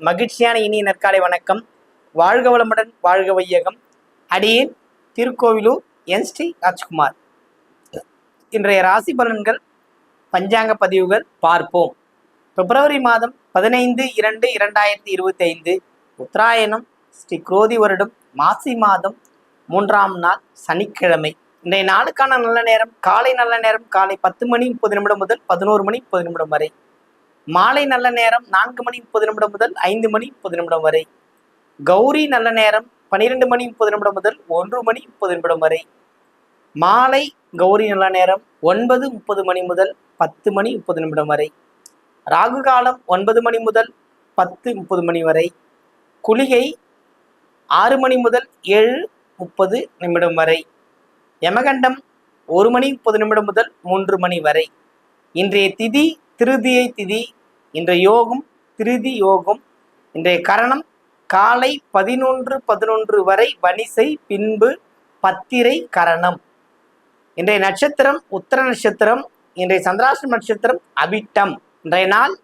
மகிழ்ச்சியான இனிய நற்காலை வணக்கம். வாழ்க வளமுடன் வாழ்க வையகம். அடியேன் திருக்கோவிலூர் என் ஸ்ரீ ராஜ்குமார். இன்றைய ராசி பலன்கள் பஞ்சாங்க பதிவுகள் பார்ப்போம். பிப்ரவரி மாதம் பதினைந்து இரண்டு இரண்டாயிரத்தி இருபத்தி ஐந்து உத்தராயணம் ஸ்ரீ குரோதி வருடம் மாசி மாதம் மூன்றாம் நாள் சனிக்கிழமை. இன்றைய நாளுக்கான நல்ல நேரம் காலை நல்ல நேரம் காலை பத்து மணி முப்பது நிமிடம் முதல் பதினோரு மணி முப்பது நிமிடம் வரை. மாலை நல்ல நேரம் நான்கு மணி முப்பது நிமிடம் முதல் ஐந்து மணி முப்பது நிமிடம் வரை. கௌரி நல்ல நேரம் பன்னிரெண்டு மணி முப்பது நிமிடம் முதல் ஒன்று மணி முப்பது நிமிடம் வரை. மாலை கௌரி நல்ல நேரம் ஒன்பது முப்பது மணி முதல் பத்து மணி முப்பது நிமிடம் வரை. ராகு காலம் ஒன்பது மணி முதல் பத்து முப்பது மணி வரை. குளிகை ஆறு மணி முதல் ஏழு முப்பது நிமிடம் வரை. யமகண்டம் ஒரு மணி முப்பது நிமிடம் முதல் மூன்று மணி வரை. இன்றைய திதி திருதியை திதி இன்றைய யோகம் திருதி யோகம் இன்றைய கரணம் காலை பதினொன்று பதினொன்று வரை வனிசை பின்பு பத்திரை கரணம். இன்றைய நட்சத்திரம் உத்தர நட்சத்திரம் இன்றைய சந்திராஷ்டம நட்சத்திரம் அபிட்டம் இன்றைய நாள்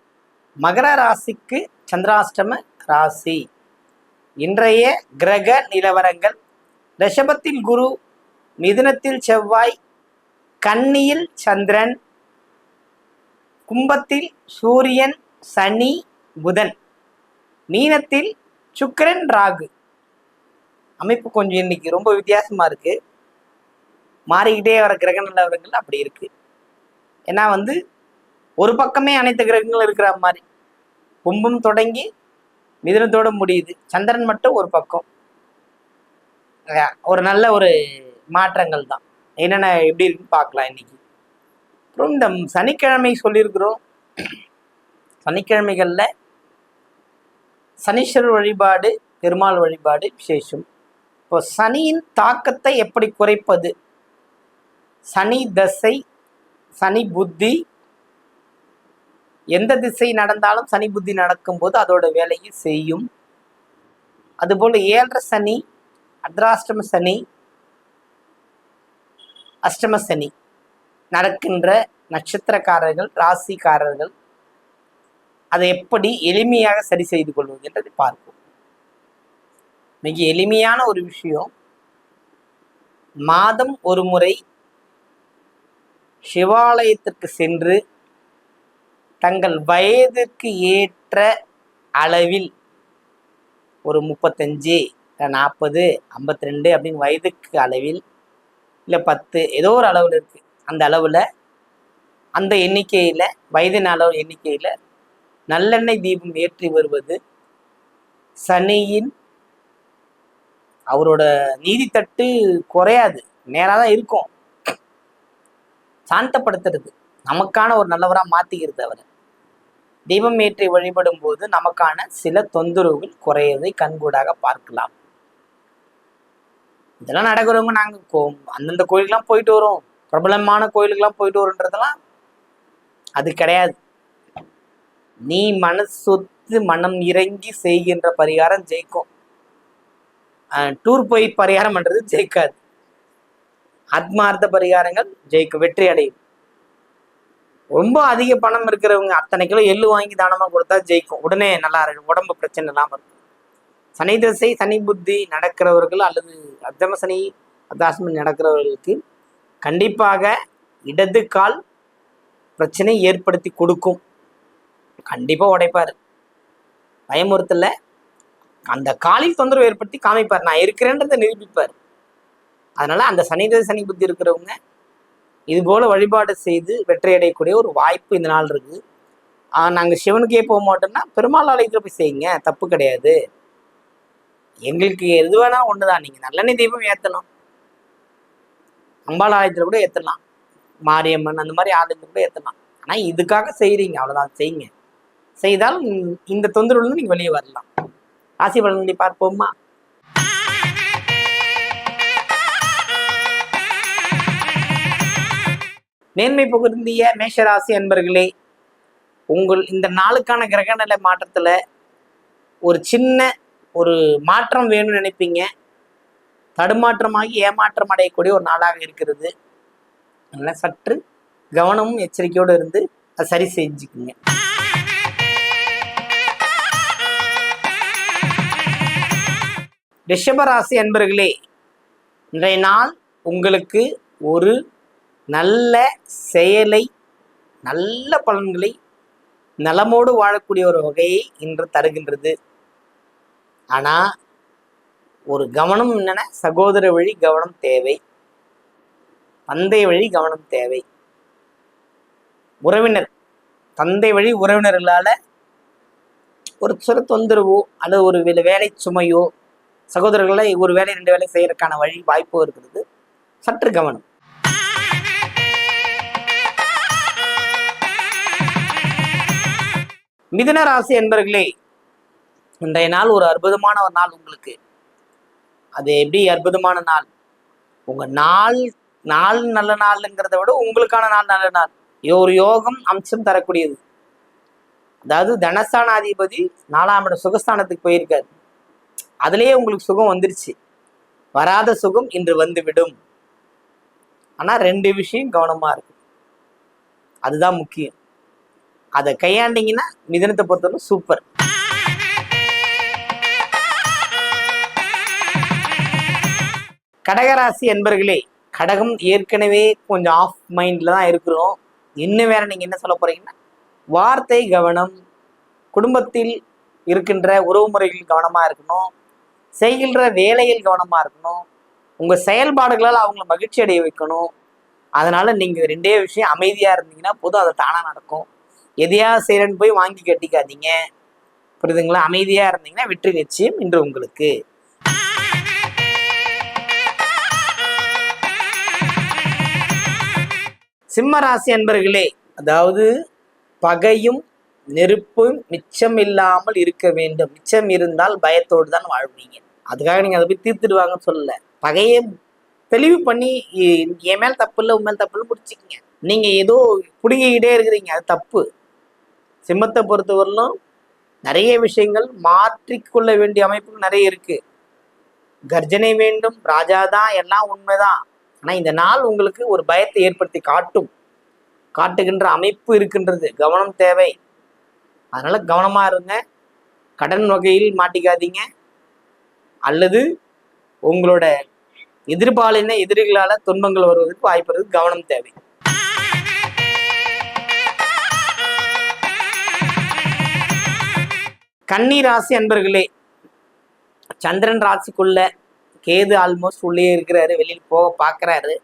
மகர ராசிக்கு சந்திராஷ்டம ராசி. இன்றைய கிரக நிலவரங்கள். ரிஷபத்தில் குரு மிதுனத்தில் செவ்வாய் கன்னியில் சந்திரன் கும்பத்தில் சூரியன் சனி புதன். மீனத்தில் சுக்கரன் ராகு. அமைப்பு கொஞ்சம் இன்னைக்கு ரொம்ப வித்தியாசமாக இருக்குது மாறிக்கிட்டே வர கிரக நிலவரங்கள் அப்படி இருக்கு. ஏன்னா வந்து ஒரு பக்கமே அனைத்து கிரகங்களும் இருக்கிற மாதிரி. கும்பம் தொடங்கி மிதனத்தோடு முடியுது. சந்திரன் மட்டும் ஒரு பக்கம். ஒரு நல்ல ஒரு மாற்றங்கள் தான். என்னென்ன எப்படி இருக்குன்னு பார்க்கலாம் இன்னைக்கு. அப்புறம் இந்த சனிக்கிழமை சொல்லியிருக்கிறோம். சனிக்கிழமைகளில் சனீஸ்வரர் வழிபாடு பெருமாள் வழிபாடு விசேஷம். இப்போ சனியின் தாக்கத்தை எப்படி குறைப்பது? சனி தசை சனி புத்தி எந்த திசை நடந்தாலும் சனி புத்தி நடக்கும்போது அதோட வேலையை செய்யும். அதுபோல் ஏழரை சனி அத்ராஷ்டம சனி அஷ்டம சனி நடக்கின்ற நட்சத்திரக்காரர்கள் ராசிக்காரர்கள் அதை எப்படி எளிமையாக சரி செய்து கொள்வது என்றதை பார்ப்போம். மிக எளிமையான ஒரு விஷயம் மாதம் ஒரு முறை சிவாலயத்திற்கு சென்று தங்கள் வயதிற்கு ஏற்ற அளவில் ஒரு முப்பத்தஞ்சு நாற்பது ஐம்பத்தி ரெண்டு அப்படின்னு வயதுக்கு அளவில் இல்லை பத்து ஏதோ ஒரு அளவில் இருக்குது அந்த அளவில் அந்த எண்ணிக்கையில் வயதின் அளவு எண்ணிக்கையில் நல்லெண்ணெய் தீபம் ஏற்றி வருவது சனியின் அவரோட நீதித்தட்டு குறையாது. நேராக தான் இருக்கும். சாந்தப்படுத்துறது. நமக்கான ஒரு நல்லவராக மாற்றிக்கிறது அவரை. தீபம் ஏற்றி வழிபடும் போது நமக்கான சில தொந்தரவுகள் குறையதை கண்கூடாக பார்க்கலாம். இதெல்லாம் நடக்கிறவங்க நாங்கள் கோ அந்தந்த கோயிலுக்கெல்லாம் போயிட்டு வரோம். பிரபலமான கோயிலுக்கெல்லாம் போயிட்டு வரோன்றதெல்லாம் அது கிடையாது. நீ மனசொத்து மனம் இறங்கி செய்கின்ற பரிகாரம் ஜெயிக்கும். டூர் போய் பரிகாரம் பண்றது ஜெயிக்காது. ஆத்மார்த்த பரிகாரங்கள் ஜெயிக்கும் வெற்றி அடையும். ரொம்ப அதிக பணம் இருக்கிறவங்க அத்தனை கிலோ எள்ளு வாங்கி தானமா கொடுத்தா ஜெயிக்கும். உடனே நல்லா இருக்கும் உடம்பு பிரச்சனை இல்லாம இருக்கும். சனி திசை சனி புத்தி நடக்கிறவர்கள் அல்லது அர்த்தம சனி அர்த்தாசமி நடக்கிறவர்களுக்கு கண்டிப்பாக இடது கால் பிரச்சனை ஏற்படுத்தி கொடுக்கும். கண்டிப்பா உடைப்பார். பயமுறுத்தல அந்த காலில் தொந்தரவு ஏற்படுத்தி காமிப்பார். நான் இருக்கிறேன்றதை நிரூபிப்பார். அதனால அந்த சனி சனி புத்தி இருக்கிறவங்க இது போல வழிபாடு செய்து வெற்றியடையக்கூடிய ஒரு வாய்ப்பு இந்த நாள் இருக்கு. நாங்கள் சிவனுக்கே போக மாட்டோம்னா பெருமாள் ஆலயத்தில் போய் செய்யுங்க. தப்பு கிடையாது. எங்களுக்கு எது வேணா ஒண்ணுதான். நீங்க நல்லெண்ணெய் தீபம் ஏத்தணும். அம்பாள் ஆலயத்தில் கூட ஏத்தலாம். மாரியம்மன் அந்த மாதிரி ஆலயத்தில் கூட ஏத்தலாம். ஆனா இதுக்காக செய்கிறீங்க அவ்வளவுதான். செய்யுங்க. செய்தால் இந்த தொந்தரவுல இருந்து நீங்க வெளியே வரலாம். ராசி பலன்களை பார்ப்போமா? நேர்மை புகுந்திய மேஷராசி அன்பர்களே உங்கள் இந்த நாளுக்கான கிரகநிலை மாற்றத்தில் ஒரு சின்ன ஒரு மாற்றம் வேணும்னு நினைப்பீங்க. தடுமாற்றமாகி ஏமாற்றம் அடையக்கூடிய ஒரு நாளாக இருக்கிறது. அதனால் சற்று கவனமும் எச்சரிக்கையோடு இருந்து அதை சரி செஞ்சுக்குங்க. ரிஷபராசி அன்பர்களே இன்றைய நாள் உங்களுக்கு ஒரு நல்ல செயலை நல்ல பலன்களை நலமோடு வாழக்கூடிய ஒரு வகையை இன்று தருகின்றது. ஆனால் ஒரு கவனம் என்னென்ன? சகோதர வழி கவனம் தேவை. தந்தை வழி கவனம் தேவை. உறவினர் தந்தை வழி உறவினர்களால் ஒரு சிறு தொந்தரவோ அல்லது ஒரு வேலை வேலை சுமையோ சகோதரர்களை ஒரு வேலை ரெண்டு வேலை செய்யறதுக்கான வழி வாய்ப்பு இருக்கிறது. சற்று கவனம். மிதுன ராசி என்பர்களே இன்றைய நாள் ஒரு அற்புதமான ஒரு நாள் உங்களுக்கு. அது எப்படி அற்புதமான நாள்? உங்க நாள் நாள் நல்ல நாளுங்கிறத விட உங்களுக்கான நாள் நல்ல நாள். ஒரு யோகம் அம்சம் தரக்கூடியது. அதாவது தனஸ்தானாதிபதி நாலாம் இடம் சுகஸ்தானத்துக்கு போயிருக்காரு. அதுலேயே உங்களுக்கு சுகம் வந்துருச்சு. வராத சுகம் இன்று வந்துவிடும். ஆனால் ரெண்டு விஷயம் கவனமாக இருக்கு அதுதான் முக்கியம். அதை கையாண்டீங்கன்னா மிதனத்தை பொறுத்தவரை சூப்பர் கடகராசி என்பர்களே கடகம் ஏற்கனவே கொஞ்சம் ஆஃப் மைண்டில் தான் இருக்கிறோம். இன்னும் வேற நீங்கள் என்ன சொல்ல போகிறீங்கன்னா வார்த்தை கவனம். குடும்பத்தில் இருக்கின்ற உறவுமுறைகள் கவனமாக இருக்கணும். செய்கின்ற வேலையில் கவனமா இருக்கணும். உங்க செயல்பாடுகளால் அவங்கள மகிழ்ச்சி அடைய வைக்கணும். அதனால நீங்க ரெண்டே விஷயம் அமைதியா இருந்தீங்கன்னா போதும் அது தானா நடக்கும். எதையா செய்யறன்னு போய் வாங்கி கட்டிக்காதீங்க. புரியுதுங்களா? அமைதியா இருந்தீங்கன்னா வெற்றி நிச்சயம் இன்று உங்களுக்கு. சிம்ம ராசி அன்பர்களே அதாவது பகையும் நெருப்பும் மிச்சம் இல்லாமல் இருக்க வேண்டும். மிச்சம் இருந்தால் பயத்தோடு தான் வாழ்வீங்க. அதுக்காக நீங்க அதை போய் தீர்த்துடுவாங்கன்னு சொல்லல. பகையை தெளிவு பண்ணி என் மேல் தப்பு இல்லை உன் மேல் தப்பு இல்லை முடிச்சுக்கிங்க. நீங்க ஏதோ புடுங்கிக்கிட்டே இருக்கிறீங்க. அது தப்பு. சிம்மத்தை பொறுத்தவரையிலும் நிறைய விஷயங்கள் மாற்றிக்கொள்ள வேண்டிய அமைப்புகள் நிறைய இருக்கு. கர்ஜனை வேண்டும் ராஜா தான் எல்லாம் உண்மைதான். ஆனா இந்த நாள் உங்களுக்கு ஒரு பயத்தை ஏற்படுத்தி காட்டும். காட்டுகின்ற அமைப்பு இருக்கின்றது. கவனம் தேவை. அதனால கவனமாக இருங்க. கடன் வகையில் மாட்டிக்காதீங்க. அல்லது உங்களோட எதிர்பாலின எதிரிகளால துன்பங்கள் வருவதற்கு வாய்ப்புறதுக்கு கவனம் தேவை. கன்னி ராசி அன்பர்களே சந்திரன் ராசிக்குள்ள கேது ஆல்மோஸ்ட் உள்ளே இருக்கிறாரு. வெளியில் போக பார்க்குறாரு.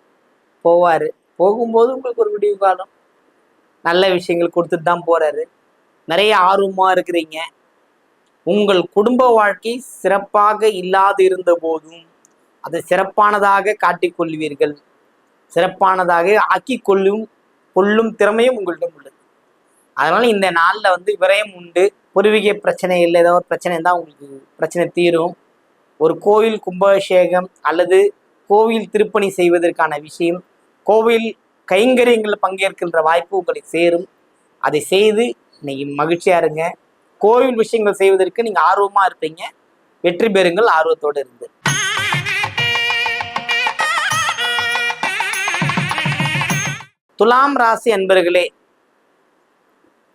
போவார். போகும்போது உங்களுக்கு ஒரு விடிவு காலம். நல்ல விஷயங்கள் கொடுத்துட்டு தான் போகிறாரு நிறைய ஆர்வமா இருக்கிறீங்க. உங்கள் குடும்ப வாழ்க்கை சிறப்பாக இல்லாது இருந்த போதும் அதை சிறப்பானதாக காட்டிக்கொள்வீர்கள் சிறப்பானதாக ஆக்கி கொள்ளும் கொள்ளும் திறமையும் உங்களிடம் உள்ளது. அதனால இந்த நாளில் வந்து விரயம் உண்டு. பூர்வீக பிரச்சனை இல்லை ஏதோ ஒரு பிரச்சனை இருந்தால் உங்களுக்கு பிரச்சனை தீரும். ஒரு கோவில் கும்பாபிஷேகம் அல்லது கோவில் திருப்பணி செய்வதற்கான விஷயம் கோவில் கைங்கரியங்களில் பங்கேற்கின்ற வாய்ப்பு உங்களுக்கு சேரும். அதை செய்து இன்னைக்கு மகிழ்ச்சியா இருங்க. கோவில் விஷயங்கள் செய்வதற்கு நீங்க ஆர்வமா இருப்பீங்க. வெற்றி பெறுங்கள் ஆர்வத்தோடு இருந்து. துலாம் ராசி அன்பர்களே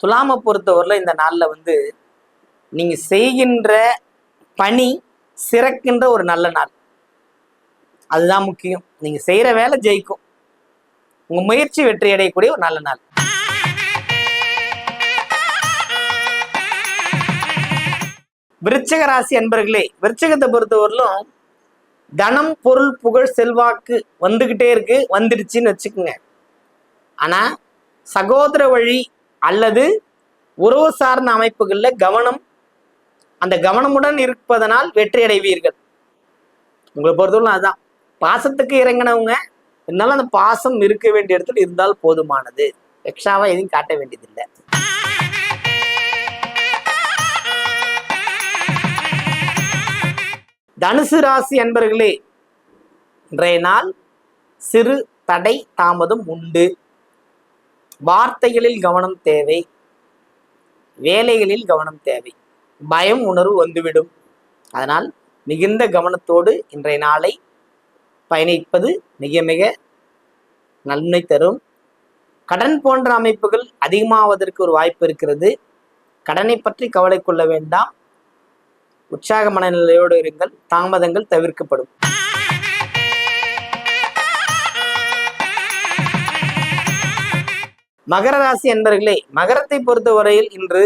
துலாமை பொறுத்தவரையில் இந்த நாளில் வந்து நீங்கள் செய்கின்ற பணி சிறக்கின்ற ஒரு நல்ல நாள். அதுதான் முக்கியம். நீங்கள் செய்கிற வேலை ஜெயிக்கும். உங்கள் முயற்சி வெற்றி அடையக்கூடிய ஒரு நல்ல நாள். விருச்சக ராசி அன்பர்களே விருச்சகத்தை பொறுத்தவரையிலும் தனம் பொருள் புகழ் செல்வாக்கு வந்துகிட்டே இருக்கு வந்துடுச்சுன்னு வச்சுக்கோங்க. ஆனா சகோதர வழி அல்லது உறவு சார்ந்த அமைப்புகளில் கவனம் அந்த கவனமுடன் இருப்பதனால் வெற்றி அடைவீர்கள். உங்களை பொறுத்தவரை அதுதான் பாசத்துக்கு இறங்கினவங்க இருந்தாலும் அந்த பாசம் இருக்க வேண்டிய இடத்துல இருந்தால் போதுமானது. எக்ஸ்ட்ராவா எதுவும் காட்ட வேண்டியதில்லை. தனுசு ராசி அன்பர்களே இன்றைய நாள் சிறு தடை தாமதம் உண்டு. வார்த்தைகளில் கவனம் தேவை வேலைகளில் கவனம் தேவை பயம் உணர்வு வந்துவிடும். அதனால் மிகுந்த கவனத்தோடு இன்றைய நாளை பயணிப்பது மிக மிக நன்மை தரும். கடன் போன்ற அமைப்புகள் அதிகமாவதற்கு ஒரு வாய்ப்பு இருக்கிறது. கடனை பற்றி கவலை கொள்ள வேண்டாம். உற்சாக மனநிலையோடு இருங்கள். தாமதங்கள் தவிர்க்கப்படும். மகர ராசி என்பர்களே மகரத்தை பொறுத்தவரையில் இன்று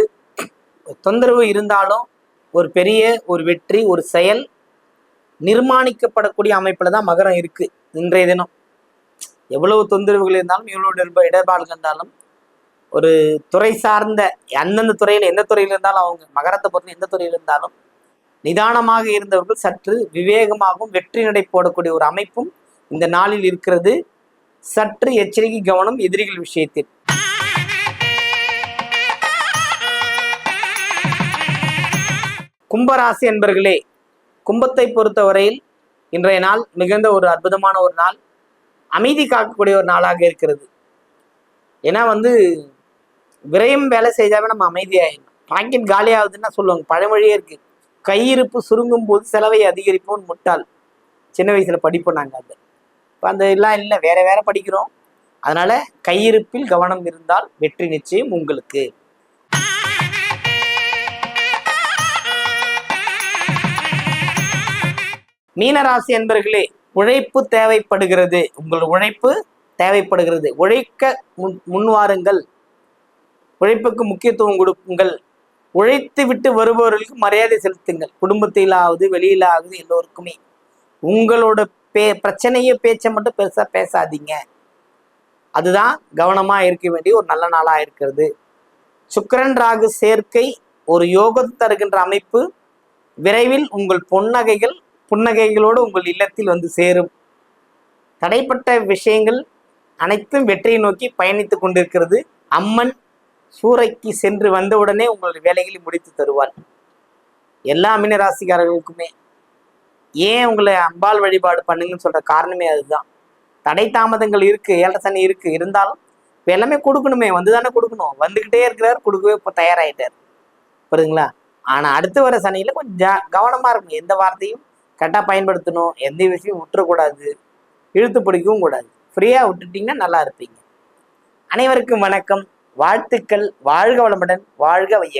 தொந்தரவு இருந்தாலும் ஒரு பெரிய ஒரு வெற்றி ஒரு செயல் நிர்மாணிக்கப்படக்கூடிய அமைப்பில் தான் மகரம் இருக்கு இன்றைய தினம். எவ்வளவு தொந்தரவுகள் இருந்தாலும் எவ்வளவு இடர்பாடுகள் இருந்தாலும் ஒரு துறை சார்ந்த அந்தந்த துறையில எந்த துறையில் இருந்தாலும் அவங்க மகரத்தை பொறுத்து எந்த துறையில் இருந்தாலும் நிதானமாக இருந்தவர்கள் சற்று விவேகமாகவும் வெற்றி நடை போடக்கூடிய ஒரு அமைப்பும் இந்த நாளில் இருக்கிறது. சற்று எச்சரிக்கை கவனம் எதிரிகள் விஷயத்தில். கும்பராசி என்பர்களே கும்பத்தை பொறுத்தவரையில் இன்றைய நாள் மிகுந்த ஒரு அற்புதமான ஒரு நாள். அமைதி காக்கக்கூடிய ஒரு நாளாக இருக்கிறது. ஏன்னா வந்து விரயம் வேலை செய்தாவே நம்ம அமைதியாயிடும் பாக்கெட் காலி ஆகுதுன்னா சொல்லுவாங்க. பழமொழியே இருக்குது கையிருப்பு சுருங்கும் போது செலவை அதிகரிப்போம் முட்டாள். சின்ன வயசுல படிப்போம் நாங்கள் அந்த இப்போ அந்த எல்லாம் இல்லை வேற வேற படிக்கிறோம். அதனால கையிருப்பில் கவனம் இருந்தால் வெற்றி நிச்சயம் உங்களுக்கு. மீனராசி என்பர்களே உழைப்பு தேவைப்படுகிறது. உங்கள் உழைப்பு தேவைப்படுகிறது. உழைக்க முன் முன்வாருங்கள். உழைப்புக்கு முக்கியத்துவம் கொடுக்குங்கள் உழைத்து விட்டு வருபவர்களுக்கு மரியாதை செலுத்துங்கள். குடும்பத்திலாவது வெளியிலாவது எல்லோருக்குமே. உங்களோட பே பிரச்சனையை பேச்சை மட்டும் பெருசாக பேசாதீங்க. அதுதான் கவனமாக இருக்க வேண்டிய ஒரு நல்ல நாளாக இருக்கிறது. சுக்கரன் ராகு சேர்க்கை ஒரு யோகம் தருகின்ற அமைப்பு. விரைவில் உங்கள் பொன்னகைகள் புன்னகைகளோடு உங்கள் இல்லத்தில் வந்து சேரும். தடைப்பட்ட விஷயங்கள் அனைத்தும் வெற்றியை நோக்கி பயணித்து கொண்டிருக்கிறது. அம்மன் சூறைக்கு சென்று வந்தவுடனே உங்களுடைய வேலைகளை முடித்து தருவார். எல்லா மீனராசிக்காரர்களுக்குமே ஏன் உங்களை அம்பாள் வழிபாடு பண்ணுங்கன்னு சொல்ற காரணமே அதுதான். தடை தாமதங்கள் இருக்கு ஏழரை சனி இருக்கு இருந்தாலும் இப்ப எல்லாமே கொடுக்கணுமே வந்து தானே கொடுக்கணும். வந்துகிட்டே இருக்கிறார் கொடுக்கவே இப்போ தயாராகிட்டார் புரியுதுங்களா? ஆனா அடுத்து வர சனியில கொஞ்சம் ஜா- கவனமா இருக்கணும். எந்த வார்த்தையும் கரெக்டாக பயன்படுத்தணும். எந்த விஷயம் விட்டுறக்கூடாது. இழுத்து பிடிக்கவும் கூடாது. ஃப்ரீயா விட்டுட்டீங்கன்னா நல்லா இருப்பீங்க. அனைவருக்கும் வணக்கம். வாழ்த்துக்கள் வாழ்க வளமுடன் வாழ்க வையகம்.